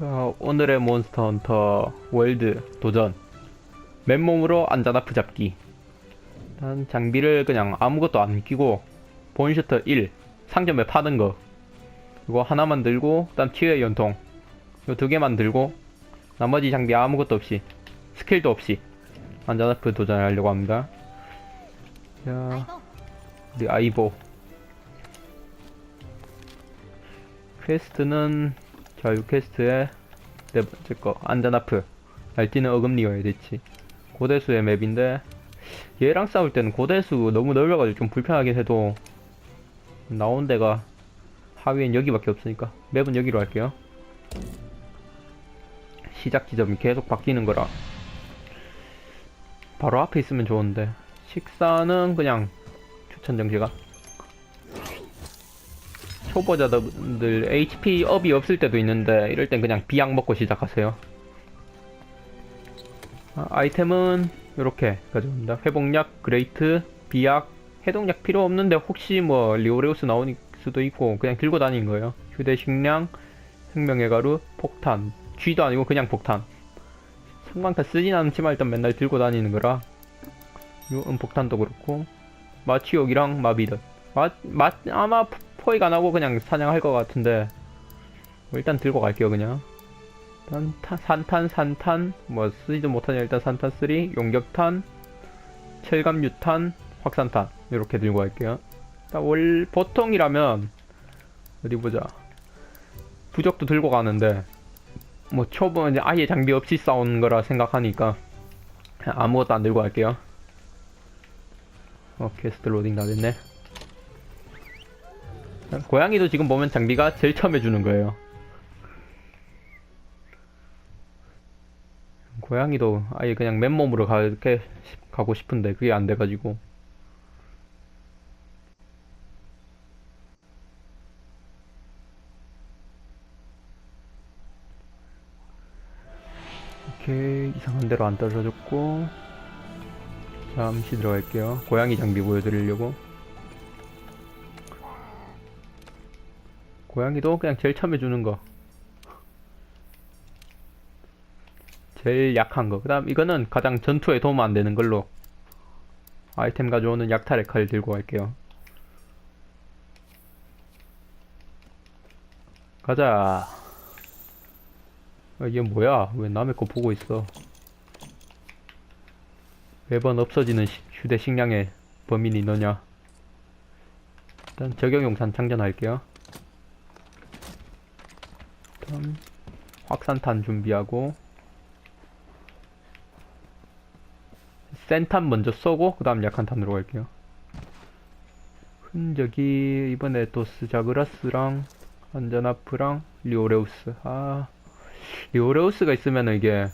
자, 오늘의 몬스터 헌터 월드 도전. 맨몸으로 안자나프 잡기. 일단 장비를 그냥 아무것도 안 끼고 본슈터 1 상점에 파는 거. 이거 하나만 들고 일단 티웨이 연통. 이거 두 개만 들고 나머지 장비 아무것도 없이 스킬도 없이 안자나프 도전하려고 합니다. 자, 우리 아이보. 퀘스트는 자 유 퀘스트의 네 번째 거 안전아프. 날뛰는 어금니여야 됐지. 고대수의 맵인데 얘랑 싸울 때는 고대수 너무 넓어가지고 좀 불편하긴 해도 나온 데가 하위엔 여기밖에 없으니까 맵은 여기로 할게요. 시작 지점이 계속 바뀌는 거라 바로 앞에 있으면 좋은데 식사는 그냥 추천 정지가 초보자들 HP 업이 없을 때도 있는데 이럴 땐 그냥 비약 먹고 시작하세요. 아, 아이템은 이렇게 가져옵니다. 회복약, 그레이트, 비약, 해독약 필요 없는데 혹시 뭐 리오레우스 나올 수도 있고 그냥 들고 다니는 거예요. 휴대식량, 생명의 가루, 폭탄. 쥐도 아니고 그냥 폭탄. 성광탄 쓰진 않지만 일단 맨날 들고 다니는 거라. 요 은폭탄도 그렇고 마취욕이랑 마비덧. 마, 마, 아마 포획 안 하고 그냥 사냥할 것 같은데. 뭐 일단 들고 갈게요 그냥. 타, 산탄 산탄. 뭐 쓰지도 못하냐 일단 산탄 3 용격탄. 철감 유탄. 확산탄. 이렇게 들고 갈게요. 일단 월 보통이라면 어디 보자. 부적도 들고 가는데 뭐 초보 이제 아예 장비 없이 싸운 거라 생각하니까 아무것도 안 들고 갈게요. 어 퀘스트 로딩 다 됐네 고양이도 지금 보면 장비가 제일 처음 해주는 거예요. 고양이도 아예 그냥 맨몸으로 가, 이렇게 가고 싶은데 그게 안 돼가지고. 이렇게 이상한 대로 안 떨어졌고 잠시 들어갈게요. 고양이 장비 보여드리려고. 고양이도 그냥 제일 처음 해주는 거. 제일 약한 거. 그 다음 이거는 가장 전투에 도움 안 되는 걸로 아이템 가져오는 약탈의 칼 들고 갈게요. 가자. 아, 얘 뭐야? 왜 남의 거 보고 있어? 매번 없어지는 시- 휴대 식량의 범인이 너냐? 일단 적용용산 장전할게요. 일단 확산탄 준비하고 센탄 먼저 쏘고 그 다음 약한 탄으로 갈게요. 흔적이 이번에 도스 자그라스랑 안전아프랑 리오레우스. 아 리오레우스가 있으면 이게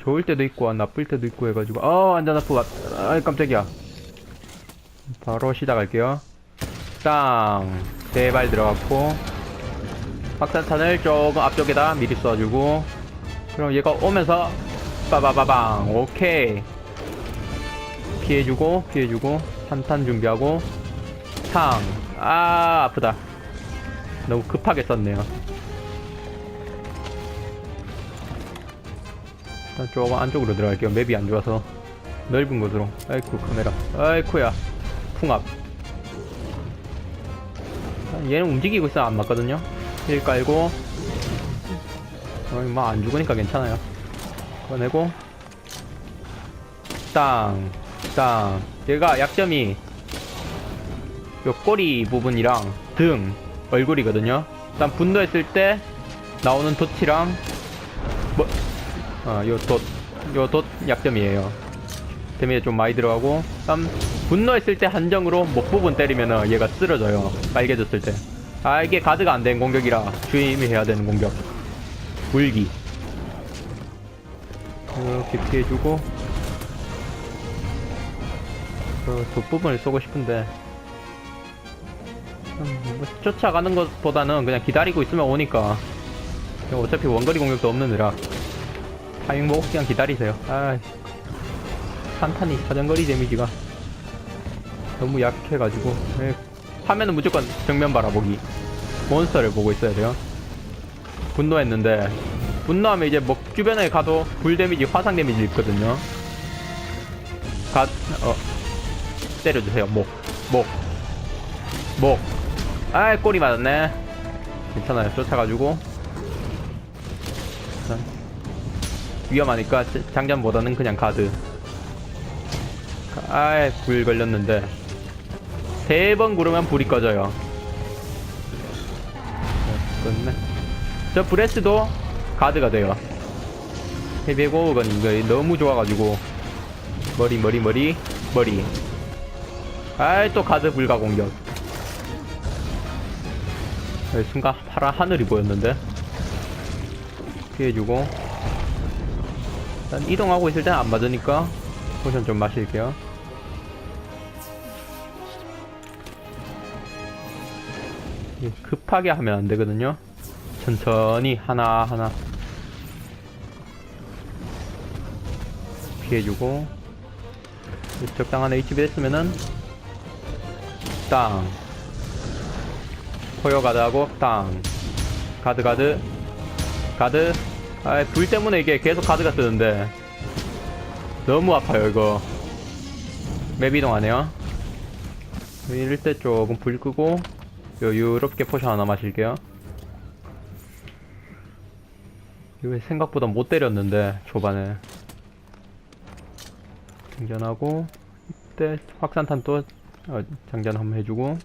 좋을 때도 있고 안 나쁠 때도 있고 해가지고. 어 안전아프가 아 깜짝이야. 바로 시작할게요. 땅 세발 들어갔고 확산탄을 조금 앞쪽에다 미리 쏴주고 그럼 얘가 오면서 빠바바방 오케이. 피해주고 피해주고 산탄 준비하고 탕 아 아프다. 너무 급하게 썼네요. 일단 조금 안쪽으로 들어갈게요. 맵이 안 좋아서. 넓은 곳으로. 아이쿠 카메라. 아이쿠야. 풍압. 얘는 움직이고 있어 안 맞거든요 힐 깔고. 어, 뭐안 죽으니까 괜찮아요. 꺼내고. 땅, 땅. 얘가 약점이 요 꼬리 부분이랑 등, 얼굴이거든요. 일단 분노했을 때 나오는 돛이랑 뭐, 어, 요 돛, 요 돛 약점이에요. 데미지 좀 많이 들어가고. 다음 분노했을 때 한정으로 목 부분 때리면은 얘가 쓰러져요. 빨개졌을 때 아 이게 가드가 안 된 공격이라 주의해야 되는 공격. 물기. 이렇게 피해주고. 그 뒷부분을 쏘고 싶은데. 음, 뭐 쫓아가는 것보다는 그냥 기다리고 있으면 오니까. 어차피 원거리 공격도 없는데라. 타이밍 보고 그냥 기다리세요. 아 산탄이 사정거리 데미지가 너무 약해가지고. 예, 화면은 무조건 정면 바라보기 몬스터를 보고 있어야 돼요 분노했는데 분노하면 이제 뭐 주변에 가도 불 데미지, 화상 데미지 있거든요. 가, 어, 때려주세요. 목, 목, 목. 아, 꼬리 맞았네. 괜찮아요. 쫓아가지고. 자, 위험하니까 자- 장전보다는 그냥 가드. 아이, 불 걸렸는데. 세 번 구르면 불이 꺼져요. 네, 끝네. 저 브레스도 가드가 돼요. 헤비고건 이거 너무 좋아가지고 머리 머리 머리 머리. 아이 또 가드 불가 공격. 네, 순간 파란 하늘이 보였는데 피해주고 일단 이동하고 있을 땐 안 맞으니까 포션 좀 마실게요. 급하게 하면 안 되거든요. 천천히 하나하나. 피해주고. 적당한 HP 됐으면은 땅. 코어 가드하고 땅. 가드 가드. 가드. 아 불 때문에 이게 계속 가드가 뜨는데. 너무 아파요 이거. 맵 이동 안 해요. 이럴 때 조금 불 끄고 여유롭게 포션 하나 마실게요 이거 생각보다 못 때렸는데 초반에 장전하고 이때 확산탄 또 어, 장전 한번 해주고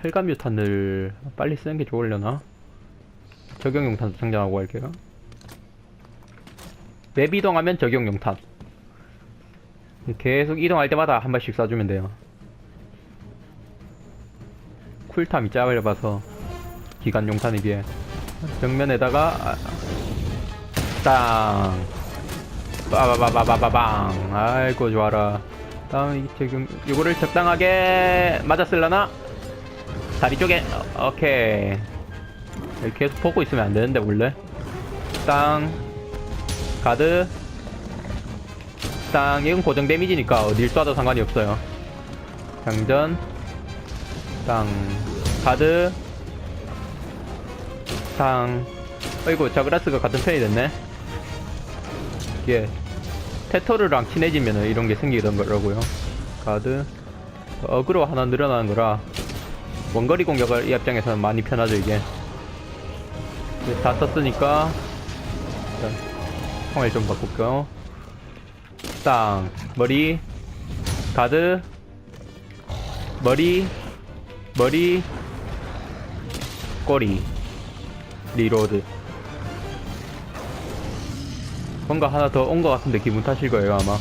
철감 유탄을 빨리 쓰는 게 좋으려나? 적용용 탄 장전하고 갈게요. 맵 이동하면 적용용 탄. 계속 이동할 때마다 한 발씩 쏴주면 돼요. 쿨탐이 짧아서 기관 용탄에 비해 정면에다가 아, 땅. 빠바바바바바방. 아이고 좋아라. 다음 이 지금 이거를 적당하게 맞았을라나? 다리 쪽에 어, 오케이. 계속 보고 있으면 안 되는데 원래. 땅. 가드. 땅 이건 고정 데미지니까 어딜 쏴도 상관이 없어요. 장전. 땅 가드. 땅 어이구 자그라스가 같은 편이 됐네. 이게 테토르랑 친해지면 이런 게 생기던 거라고요. 가드. 어그로 하나 늘어나는 거라 원거리 공격을 이 입장에서는 많이 편하죠 이게. 다 썼으니까 일단 총알 좀 바꿀게요. 땅. 머리. 가드. 머리. 머리 꼬리 리로드. 뭔가 하나 더 온 것 같은데 기분 탓일 거예요 아마.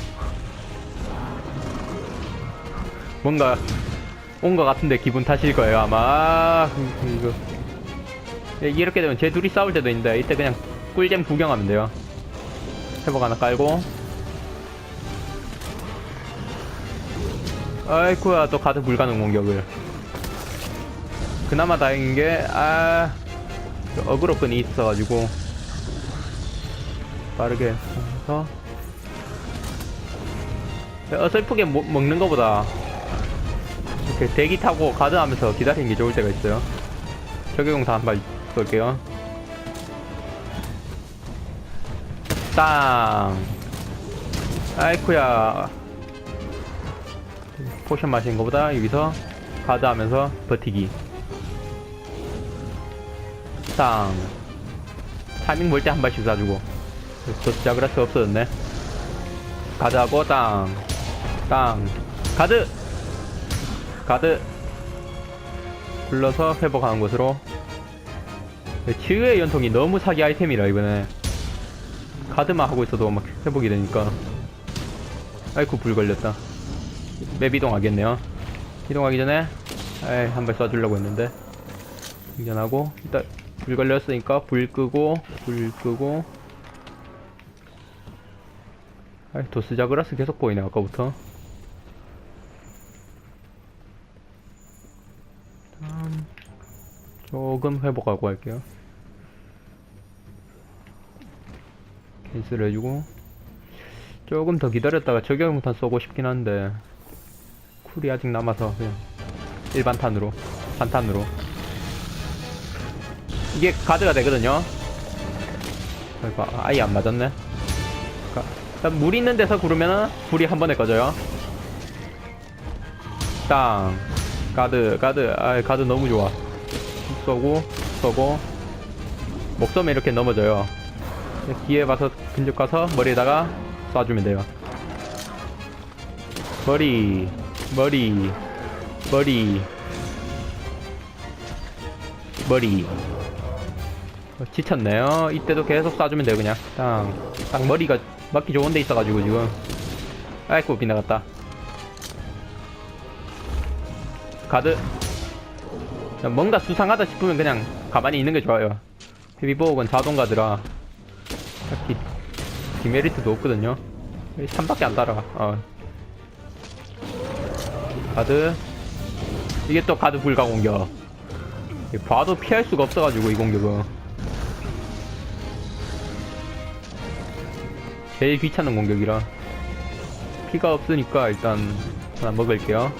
뭔가 온 것 같은데 기분 탓일 거예요 아마. 아, 이거. 예, 이렇게 되면 제 둘이 싸울 때도 있는데 이때 그냥 꿀잼 구경하면 돼요. 회복 하나 깔고. 아이쿠야 또 가드 불가능 공격을 그나마 다행인 게 아 어그로끈이 있어가지고 빠르게 해서. 어설프게 먹, 먹는 것보다 이렇게 대기 타고 가드하면서 기다리는 게 좋을 때가 있어요. 적용사 한발 쏠게요. 땅! 아이쿠야. 포션 마시는 것보다 여기서 가드하면서 버티기 땅 타이밍 볼 때 한 발씩 쏴주고. 저 자그라스 없어졌네. 가드하고 땅. 땅. 가드! 가드. 불러서 회복하는 곳으로. 치유의 연통이 너무 사기 아이템이라 이번에. 가드만 하고 있어도 막 회복이 되니까. 아이쿠 불 걸렸다. 맵 이동하겠네요. 이동하기 전에 에이 한 발 쏴주려고 했는데. 충전하고 일단 불 걸렸으니까 불 끄고 불 끄고. 아이 도스 자그라스 계속 보이네 아까부터. 다음 조금 회복하고 할게요. 캔슬 해주고. 조금 더 기다렸다가 적용탄 쏘고 싶긴 한데 쿨이 아직 남아서 그냥 일반 탄으로 한탄으로 이게 가드가 되거든요. 아이고, 아예 안 맞았네. 가- 일단 물 있는 데서 구르면은 불이 한 번에 꺼져요. 땅. 가드, 가드, 아, 가드 너무 좋아. 쏘고, 쏘고. 목 쏘면 이렇게 넘어져요. 기회 봐서 근접 가서 머리에다가 쏴주면 돼요. 머리, 머리, 머리, 머리. 어, 지쳤네요. 이때도 계속 쏴주면 돼요, 그냥. 딱, 딱 머리가 맞기 좋은 데 있어가지고, 지금. 아이고, 빗나갔다. 가드. 자, 뭔가 수상하다 싶으면 그냥 가만히 있는 게 좋아요. 헤비보옥은 자동 가드라. 딱히 디메리트도 없거든요. 3밖에 안 따라. 어. 가드. 이게 또 가드 불가 공격. 봐도 피할 수가 없어가지고 이 공격은. 제일 귀찮은 공격이라. 피가 없으니까 일단 하나 먹을게요.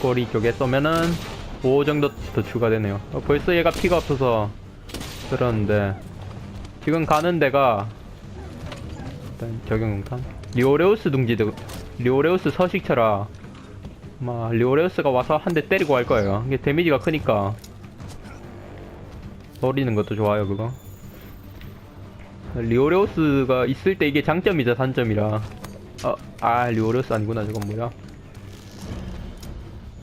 꼬리 쪽에 쏘면은 5 정도 더 추가되네요. 어, 벌써 얘가 피가 없어서 그러는데 지금 가는 데가 일단 적용탄 리오레우스 둥지도 리오레우스 서식처라 아마 리오레우스가 와서 한 대 때리고 갈 거예요. 이게 데미지가 크니까 버리는 것도 좋아요 그거. 리오레우스가 있을 때 이게 장점이자 단점이라. 어, 아 리오레우스 아니구나 저건 뭐야.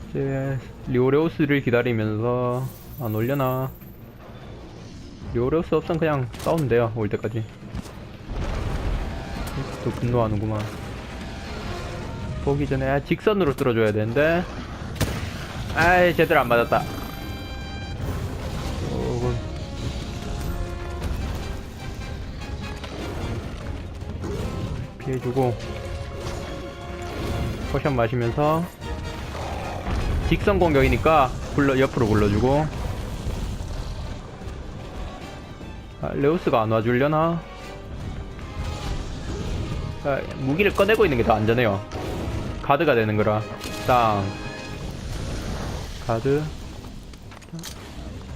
이제 리오레우스를 기다리면서 안 올려나. 리오레우스 없으면 그냥 싸우면 돼요 올 때까지. 또 분노하는구만. 보기 전에 아, 직선으로 뚫어줘야 되는데. 아이 제대로 안 맞았다 피해주고 포션 마시면서 직선 공격이니까 굴러 옆으로 굴러주고 아, 레우스가 안 와주려나? 아, 무기를 꺼내고 있는 게 더 안전해요. 가드가 되는 거라. 땅. 가드.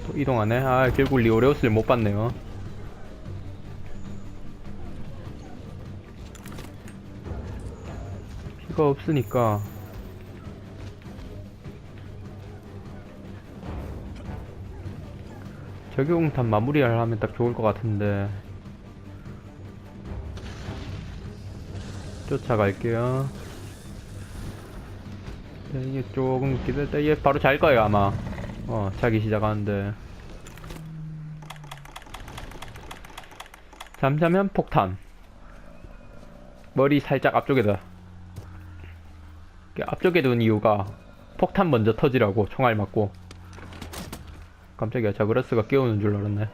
또 이동하네. 아, 결국 리오레우스를 못 봤네요. 가 없으니까. 적용탄 마무리를 하면 딱 좋을 것 같은데. 쫓아갈게요. 네, 이게 조금 기다렸다 얘 바로 잘 거예요 아마. 어 자기 시작하는데. 잠자면 폭탄. 머리 살짝 앞쪽에다 앞쪽에 둔 이유가 폭탄 먼저 터지라고 총알 맞고. 깜짝이야. 자그라스가 깨우는 줄 알았네.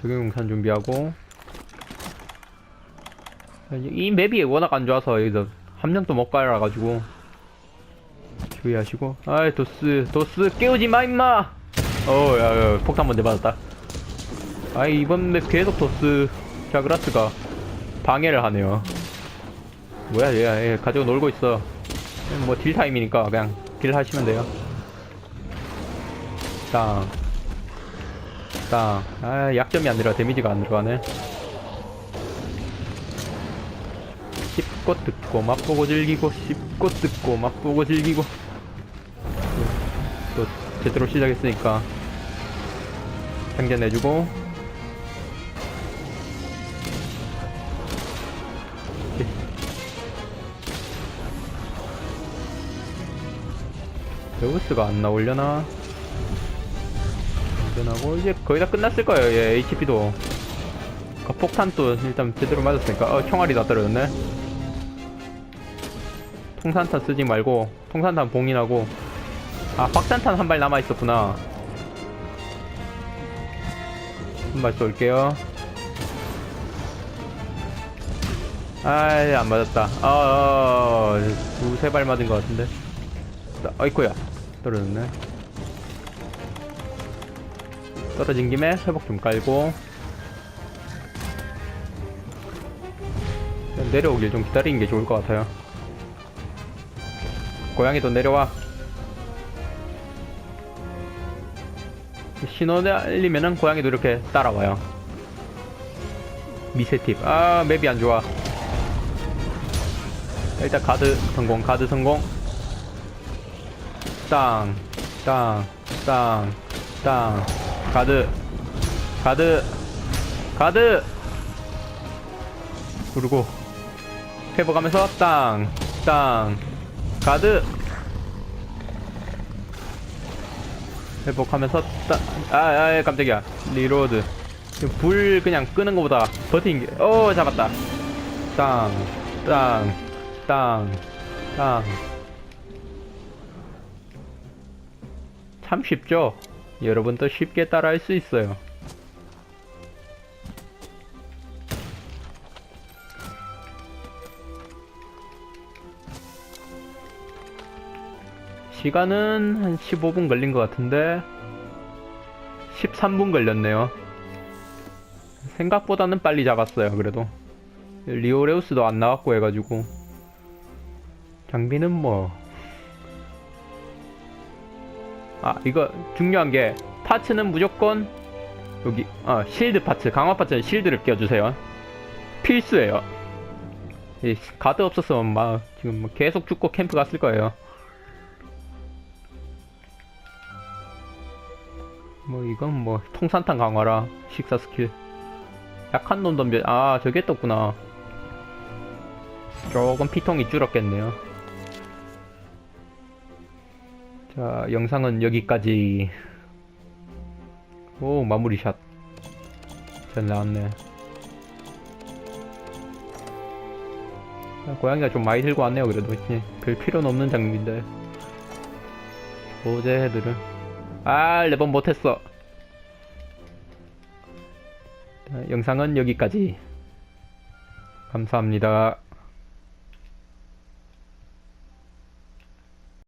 적용용산 준비하고. 이 맵이 워낙 안 좋아서 여기서 함정도 못 깔아가지고. 주의하시고. 아이 도스 도스 깨우지 마 임마! 어야 야, 폭탄 먼저 받았다. 아이 이번 맵 계속 도스 자그라스가 방해를 하네요 뭐야 얘, 얘 가지고 놀고 있어 뭐 딜 타임이니까 그냥 딜 하시면 돼요 땅. 땅. 아, 약점이 안 들어. 데미지가 안 들어가네. 씹고 뜯고 맛보고 즐기고 씹고 뜯고 맛보고 즐기고 또 제대로 시작했으니까 생겨내주고 베우스가 안 나오려나? 안전하고 이제 거의 다 끝났을 거예요 얘 HP도. 그 폭탄 또 일단 제대로 맞았으니까. 어 총알이 다 떨어졌네. 통산탄 쓰지 말고 통산탄 봉인하고. 아 확산탄 한 발 남아있었구나. 한 발 쏠게요. 아이 안 맞았다. 아 두세 발 맞은 것 같은데. 아이쿠야 떨어졌네 떨어진 김에 회복 좀 깔고 내려오길 좀 기다리는 게 좋을 것 같아요 고양이도 내려와. 신호를 알리면은 고양이도 이렇게 따라와요. 미세 팁. 아, 맵이 안 좋아. 일단 가드 성공, 가드 성공. 땅, 땅, 땅, 땅. 가드, 가드, 가드! 그리고 회복하면서 땅, 땅, 가드! 회복하면서 땅, 아, 아, 깜짝이야. 리로드. 불 그냥 끄는 것보다 버티는 게, 어, 잡았다. 땅, 땅, 땅, 땅. 참 쉽죠? 여러분도 쉽게 따라할 수 있어요. 시간은 한 15분 걸린 것 같은데 13분 걸렸네요. 생각보다는 빨리 잡았어요. 그래도 리오레우스도 안 나왔고 해가지고 장비는 뭐 아, 이거 중요한 게 파츠는 무조건 여기 아, 실드 파츠, 강화 파츠는 실드를 껴주세요. 필수예요. 이 가드 없었으면 막 지금 뭐 계속 죽고 캠프 갔을 거예요. 뭐 이건 뭐 통산탄 강화라 식사 스킬. 약한 놈 덤벼. 아 저게 떴구나. 조금 피통이 줄었겠네요. 자, 영상은 여기까지. 오, 마무리 샷. 잘 나왔네. 아, 고양이가 좀 많이 들고 왔네요, 그래도. 예, 별 필요는 없는 장비인데. 소재 헤드를. 아, 레번 못했어. 자, 영상은 여기까지. 감사합니다.